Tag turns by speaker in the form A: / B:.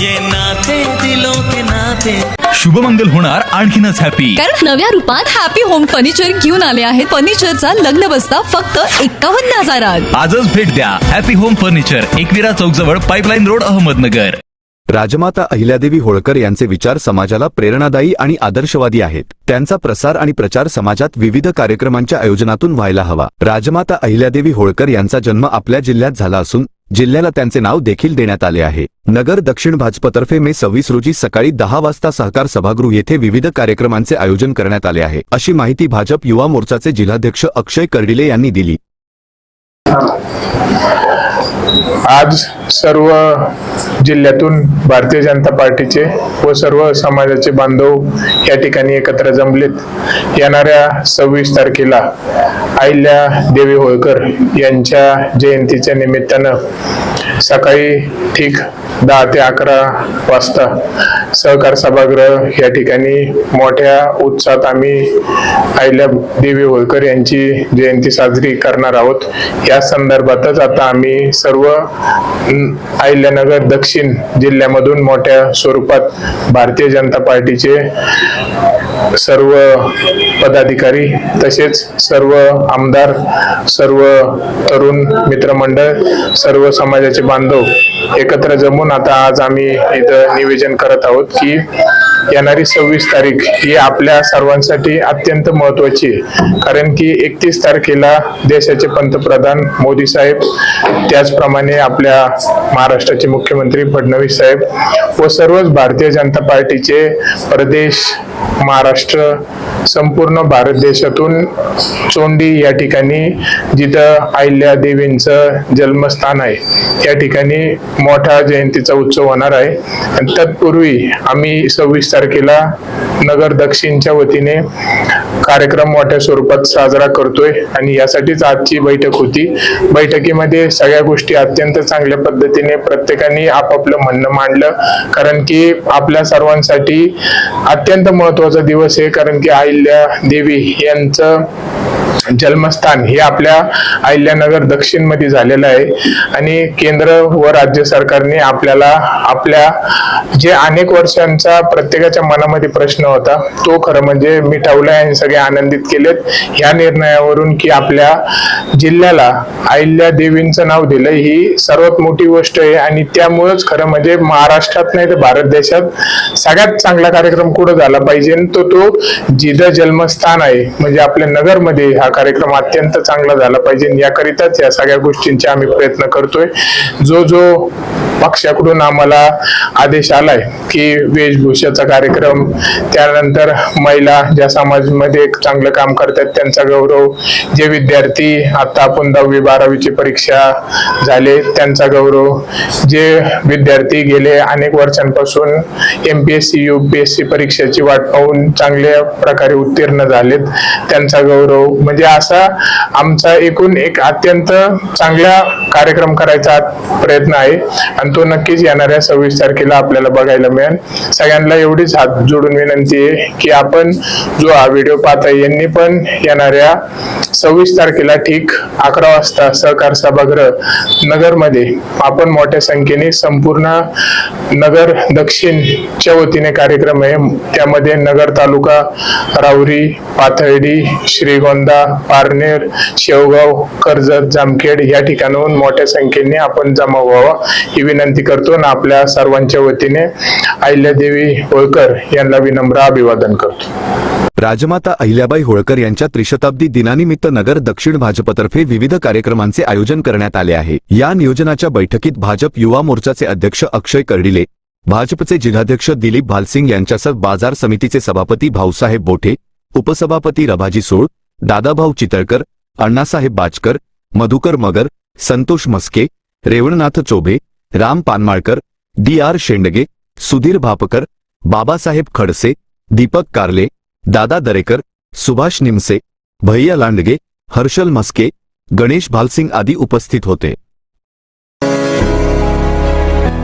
A: ये नाते दिलों के नाते।
B: शुभमंगल होणार आणखीनच हॅपी
C: कारण नव्या रूपात हॅपी होम फर्निचर घेऊन आले आहेत. फर्निचरचा लग्न बसता फक्त एकावन्न हजारात.
B: आजच भेट द्या. हॅपी होम फर्निचर एकविरा चौक जवळ पाईपलाईन रोड अहमदनगर.
D: राजमाता अहिल्यादेवी होळकर यांचे विचार समाजाला प्रेरणादायी आणि आदर्शवादी आहेत. त्यांचा प्रसार आणि प्रचार समाजात विविध कार्यक्रमांच्या आयोजनातून व्हायला हवा. राजमाता अहिल्यादेवी होळकर यांचा जन्म आपल्या जिल्ह्यात झाला असून जिल्ह्याला त्यांचे नाव देखील देण्यात आले आहे. नगर दक्षिण भाजपतर्फे मे सव्वीस रोजी सकाळी दहा वाजता सहकार सभागृह येथे विविध कार्यक्रमांचे आयोजन करण्यात आले आहे. अशी माहिती भाजप युवा मोर्चाचे जिल्हाध्यक्ष अक्षय कर्डिले यांनी दिली.
E: आज सर्व जिल्ह्यातून भारतीय जनता पार्टीचे व सर्व समाजाचे बांधव या ठिकाणी एकत्र जमलेत. येणाऱ्या सव्वीस तारखेला अहिल्या देवी होळकर यांच्या जयंतीच्या निमित्तानं सकाळी ठीक दहा ते अकरा वाजता सहकार सभागृह या ठिकाणी मोठ्या उत्साहात आम्ही अहिल्या देवी होळकर यांची जयंती साजरी करणार आहोत. या संदर्भातच आता आम्ही सर्व अहिल्यानगर दक्षिण जिल्ह्यामधून मोठ्या स्वरूपात भारतीय जनता पार्टीचे सर्व पदाधिकारी तसेच सर्व आमदार सर्व तरुण मित्रमंडळ सर्व समाजाचे बांधव एकत्र जमून आता आज आम्ही इथं निवेदन करत आहोत की येणारी सव्वीस तारीख ही आपल्या सर्वांसाठी अत्यंत महत्वाची आहे. कारण की एकतीस तारखेला देशाचे पंतप्रधान मोदी साहेब त्याचप्रमाणे आपल्या महाराष्ट्राचे मुख्यमंत्री फडणवीस साहेब व सर्वच भारतीय जनता पार्टीचे प्रदेश महाराष्ट्र संपूर्ण भारत देशातून चोंडी या ठिकाणी जिथं अहिल्या देवींचं जन्मस्थान आहे या ठिकाणी मोठा जयंतीचा उत्सव होणार आहे. आणि तत्पूर्वी आम्ही सव्वीस तारखेला नगर दक्षिणच्या वतीने कार्यक्रम मोठ्या स्वरूपात साजरा करतोय आणि यासाठीच आजची बैठक होती. बैठकीमध्ये सगळ्या गोष्टी अत्यंत चांगल्या पद्धतीने प्रत्येकाने आपापलं म्हणणं मांडलं. कारण की आपल्या सर्वांसाठी अत्यंत महत्त्वाचा दिवस आहे. कारण की अहिल्या देवी यांचं जन्मस्थान हे आपल्या अहिल्यानगर दक्षिणमध्ये झालेलं आहे. आणि केंद्र व राज्य सरकारने आपल्याला आपल्या जे अनेक वर्षांचा प्रत्येकाच्या मनामध्ये प्रश्न होता तो खरं म्हणजे मिटवला आणि सगळे आनंदित केलेत. ह्या निर्णयावरून की आपल्या जिल्ह्याला अहिल्या देवींचं नाव दिलं ही सर्वात मोठी गोष्ट आहे. आणि त्यामुळेच खरं म्हणजे महाराष्ट्रात नाही तर भारत देशात सगळ्यात चांगला कार्यक्रम कुठं झाला पाहिजे? तो तो जिथं जन्मस्थान आहे म्हणजे आपल्या नगरमध्ये हा कार्यक्रम अत्यंत चांगला झाला पाहिजे. याकरिताच या सगळ्या गोष्टींचे आम्ही प्रयत्न करतोय. जो जो पक्षाकडून आम्हाला आदेश आलाय की वेशभूषाचा कार्यक्रम त्यानंतर महिला ज्या समाजमध्ये चांगलं काम करतात त्यांचा गौरव जे विद्यार्थी आता आपण दहावी बारावीची परीक्षा झाले त्यांचा गौरव जे विद्यार्थी गेले अनेक वर्षांपासून M P S C U P S C परीक्षेची वाट पाहून चांगल्या प्रकारे उत्तीर्ण झालेत त्यांचा गौरव म्हणजे असा आमचा एकूण एक अत्यंत चांगला कार्यक्रम करायचा प्रयत्न आहे. आणि तो नक्कीच येणाऱ्या सव्वीस तारखेला आपल्याला बघायला मिळेल. सगळ्यांना एवढीच हात जोडून विनंती आहे की आपण जो हा व्हिडिओ पाहता यांनी पण येणाऱ्या सव्वीस तारखेला ठीक अकरा वाजता सहकार सभागृह नगरमध्ये आपण मोठ्या संख्येने संपूर्ण नगर दक्षिणच्या वतीने कार्यक्रम आहे. त्यामध्ये नगर तालुका राऊरी पाथर्डी श्रीगोंदा पारनेर शेवगाव कर्जत जामखेड या ठिकाणाहून मोठ्या संख्येने आपण जमा व्हावा ही विनंती करतो आणि आपल्या सर्वांच्या वतीने अहिल्यादेवी होळकर यांना विनम्र अभिवादन करतो.
D: राजमाता अहिल्याबाई होळकर यांच्या त्रिशताब्दी दिनानिमित्त नगर दक्षिण भाजपतर्फे विविध कार्यक्रमांचे आयोजन करण्यात आले आहे. या नियोजनाच्या बैठकीत भाजप युवा मोर्चाचे अध्यक्ष अक्षय कर्डिले भाजपचे जिल्हाध्यक्ष दिलीप भालसिंग यांच्यासह बाजार समितीचे सभापती भाऊसाहेब बोठे उपसभापती रभाजी सोळ दादाभाऊ चितळकर, अण्णासाहेब बाजकर, मधुकर मगर, संतोष मस्के, रेवणनाथ चोभे, राम पानमाकर डी आर शेंडगे, सुधीर भापकर, बाबासाहेब खडसे, दीपक कार्ले, दादा दरेकर, सुभाष निमसे, भैया लांडगे, हर्षल मस्के, गणेश भालसिंग आदि उपस्थित होते.